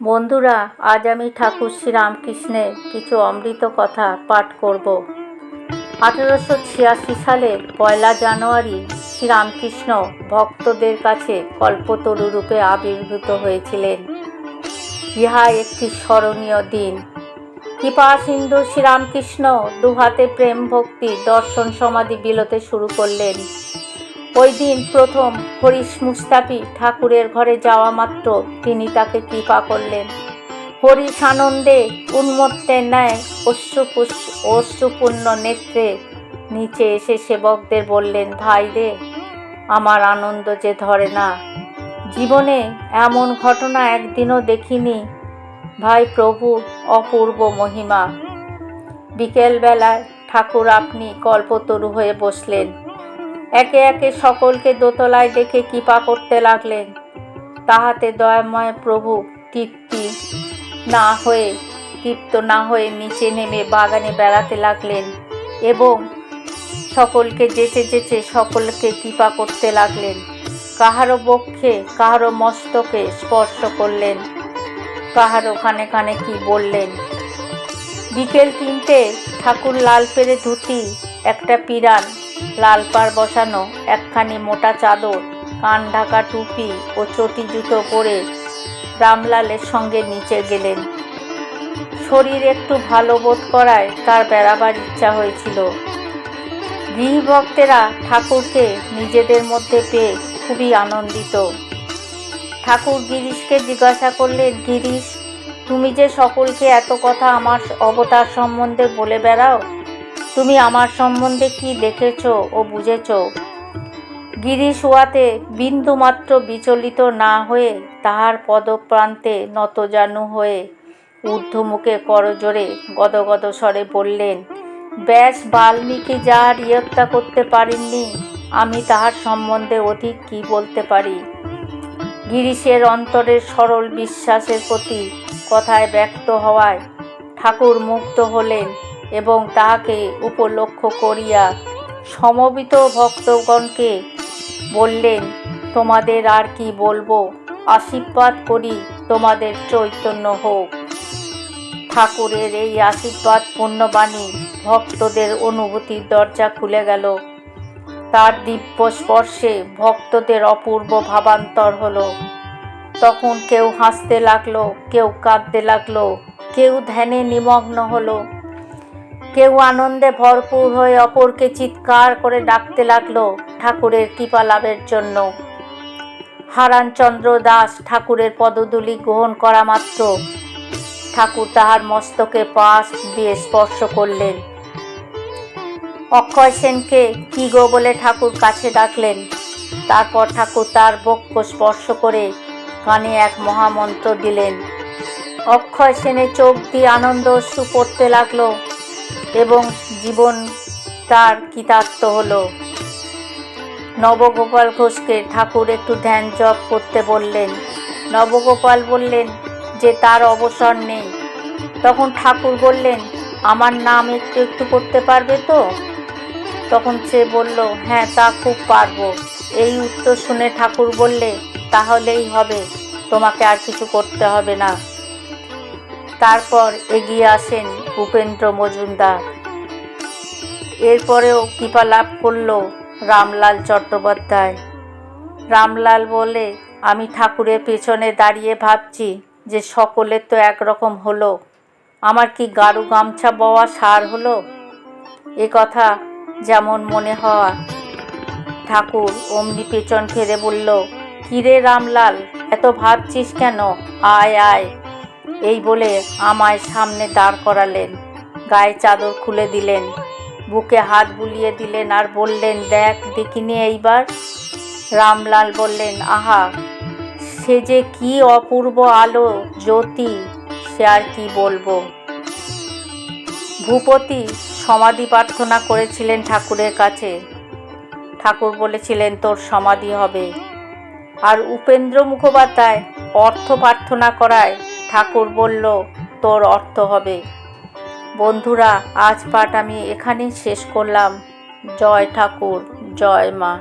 বন্ধুরা, আজ আমি ঠাকুর শ্রীরামকৃষ্ণের কিছু অমৃত কথা পাঠ করব। আঠেরোশো ছিয়াশি সালে পয়লা জানুয়ারি শ্রীরামকৃষ্ণ ভক্তদের কাছে কল্পতরু রূপে আবির্ভূত হয়েছিলেন। ইহা একটি স্মরণীয় দিন। কৃপা সিন্ধু শ্রীরামকৃষ্ণ দুহাতে প্রেম ভক্তি দর্শন সমাধি বিলতে শুরু করলেন। ওই দিন প্রথম হরিশ মুস্তাফি ঠাকুরের ঘরে যাওয়া মাত্র তিনি তাকে কৃপা করলেন। হরিশ আনন্দে উন্মত্তের ন্যায় অশ্রুপুষ অশ্রুপূর্ণ নেত্রে নিচে এসে সেবকদের বললেন, ভাই রে, আমার আনন্দ যে ধরে না। জীবনে এমন ঘটনা একদিনও দেখিনি। ভাই প্রভু, অপূর্ব মহিমা। বিকেলবেলায় ঠাকুর আপনি কল্পতরু হয়ে বসলেন। একে একে সকলকে দোতলায় দেখে কৃপা করতে লাগলেন। তাহাতে দয়াময় প্রভু তৃপ্তি না হয়ে, তৃপ্ত না হয়ে নিচে নেমে বাগানে বেড়াতে লাগলেন এবং সকলকে যেচে যেচে সকলকে কৃপা করতে লাগলেন। কাহারও বক্ষে কাহারও মস্তকে স্পর্শ করলেন। কাহারও কানে কানে কি বললেন? বিকেল তিনটে ঠাকুর লাল পেরে ধুতি, একটা পিরান লাল পাড় বসানো একখানি মোটা চাদর, কান ঢাকা টুপি ও চটি জুতো পরে রামলালের সঙ্গে নিচে গেলেন। শরীর একটু ভালো বোধ করায় তার বেড়াবার ইচ্ছা হয়েছিল। গৃহভক্তেরা ঠাকুরকে নিজেদের মধ্যে পেয়ে খুবই আনন্দিত। ঠাকুর গিরিশকে জিজ্ঞাসা করলেন, গিরিশ, তুমি যে সকলকে এত কথা আমার অবতার সম্বন্ধে বলে বেড়াও তুমি আমার সম্বন্ধে কি দেখেছ ও বুঝেছ? গিরিশ উহাতে বিন্দুমাত্র বিচলিত না হয়ে তাহার পদপ্রান্তে নতজানু হয়ে ঊর্ধ্বমুখে করজোরে গদগদ স্বরে বললেন, ব্যাস বাল্মীকি যার ইয়ত্তা করতে পারেননি, আমি তাহার সম্বন্ধে অধিক কি বলতে পারি? গিরিশের অন্তরের সরল বিশ্বাসের প্রতি কথায় ব্যক্ত হওয়ায় ঠাকুর মুক্ত হলেন। এবং তাহাকে উপলক্ষ করিয়া সমবিত ভক্তগণকে বললেন, তোমাদের আর কি বলব? আশীর্বাদ করি তোমাদের চৈতন্য হোক। ঠাকুরের এই আশীর্বাদ পূর্ণবাণী ভক্তদের অনুভূতির দরজা খুলে গেল। তার দিব্য স্পর্শে ভক্তদের অপূর্ব ভাবান্তর হলো। তখন কেউ হাসতে লাগল, কেউ কাঁদতে লাগল, কেউ ধ্যানে নিমগ্ন হলো। কেউ আনন্দে ভরপুর হয়ে অপরকে চিৎকার করে ডাকতে লাগল ঠাকুরের কৃপা লাভের জন্য। হারানচন্দ্র দাস ঠাকুরের পদধূলি গ্রহণ করা মাত্র। ঠাকুর তাহার মস্তকে পাশ দিয়ে স্পর্শ করলেন। অক্ষয় সেনকে কি গো বলে ঠাকুর কাছে ডাকলেন? তারপর ঠাকুর তার বক্ষ স্পর্শ করে কানে এক মহামন্ত্র দিলেন। অক্ষয় সেনে চোখ দিয়ে আনন্দ অশ্রু পড়তে লাগল। এবং জীবন তার কৃতার্থ হলো। নবগোপাল ঘোষকে ঠাকুর একটু ধ্যান জপ করতে বললেন। নবগোপাল বললেন যে, তার অবসর নেই। তখন ঠাকুর বললেন, আমার নাম একটু একটু করতে পারবে তো? তখন সে বলল হ্যাঁ তা খুব পারব। এই উত্তর শুনে ঠাকুর বললে, তাহলেই হবে, তোমাকে আর কিছু করতে হবে না। তারপর এগিয়ে আসেন উপেন্দ্র মজুমদার। এরপরেও কৃপা লাভ করল রামলাল চট্টোপাধ্যায়। রামলাল বলে, আমি ঠাকুরের পেছনে দাঁড়িয়ে ভাবছি যে সকলের তো একরকম হলো। আমার কি গাড়ু গামছা বওয়া সার হলো? এ কথা যেমন মনে হওয়া। ঠাকুর অমনি পেছন ফেরে বলল, কিরে রামলাল, এত ভাবছিস কেন? আয় আয়। এই বলে আমায় সামনে দাঁড় করালেন। গায়ে চাদর খুলে দিলেন। বুকে হাত বুলিয়ে দিলেন আর বললেন, দেখ, দেখিনি এইবার? রামলাল বললেন, আহা, সে যে কি অপূর্ব আলো, জ্যোতি, সে আর কি বলব? ভূপতি সমাধি প্রার্থনা করেছিলেন ঠাকুরের কাছে। ঠাকুর বলেছিলেন, তোর সমাধি হবে। আর উপেন্দ্র মুখোপাধ্যায় অর্থ প্রার্থনা করায় ঠাকুর বলল, তোর অর্থ হবে। বন্ধুরা, আজ পাঠ আমি এখানেই শেষ করলাম। জয় ঠাকুর, জয় মা।